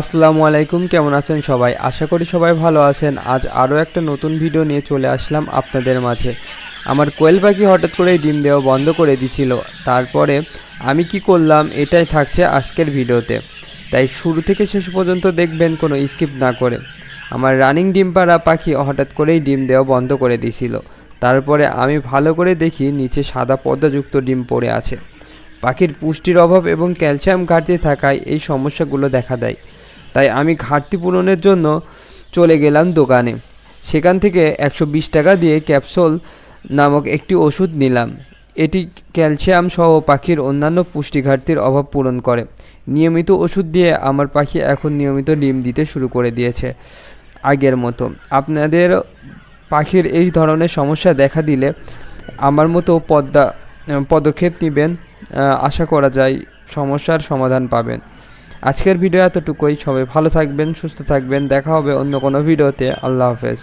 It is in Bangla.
আসসালামু আলাইকুম, কেমন আছেন সবাই? আশা করি সবাই ভালো আছেন। আজ আরও একটা নতুন ভিডিও নিয়ে চলে আসলাম আপনাদের মাঝে। আমার কোয়েল পাখি হঠাৎ করে ডিম দেওয়া বন্ধ করে দিছিল। তারপরে আমি কি করলাম, এটাই থাকছে আজকের ভিডিওতে। তাই শুরু থেকে শেষ পর্যন্ত দেখবেন, কোনো স্কিপ না করে। আমার রানিং ডিম পাড়া পাখি হঠাৎ করেই ডিম দেওয়া বন্ধ করে দিছিল। তারপরে আমি ভালো করে দেখি নিচে সাদা পর্দাযুক্ত ডিম পড়ে আছে। পাখির পুষ্টির অভাব এবং ক্যালসিয়াম ঘাটতি থাকায় এই সমস্যাগুলো দেখা দেয়। তাই আমি ঘাটতি পূরণের জন্য চলে গেলাম দোকানে। সেখান থেকে একশো বিশ টাকা দিয়ে ক্যাপসুল নামক একটি ওষুধ নিলাম। এটি ক্যালসিয়াম সহ পাখির অন্যান্য পুষ্টি ঘাটতির অভাব পূরণ করে। নিয়মিত ওষুধ দিয়ে আমার পাখি এখন নিয়মিত ডিম দিতে শুরু করে দিয়েছে আগের মতো। আপনাদের পাখির এই ধরনের সমস্যা দেখা দিলে আমার মতো পদ্মা, পদক্ষেপ নেবেন আশা করা যায় সমস্যার সমাধান পাবেন। আজকের ভিডিও এতটুকুই। সবাই ভালো থাকবেন, সুস্থ থাকবেন। দেখা হবে অন্য কোনো ভিডিওতে আল্লাহ হাফেজ।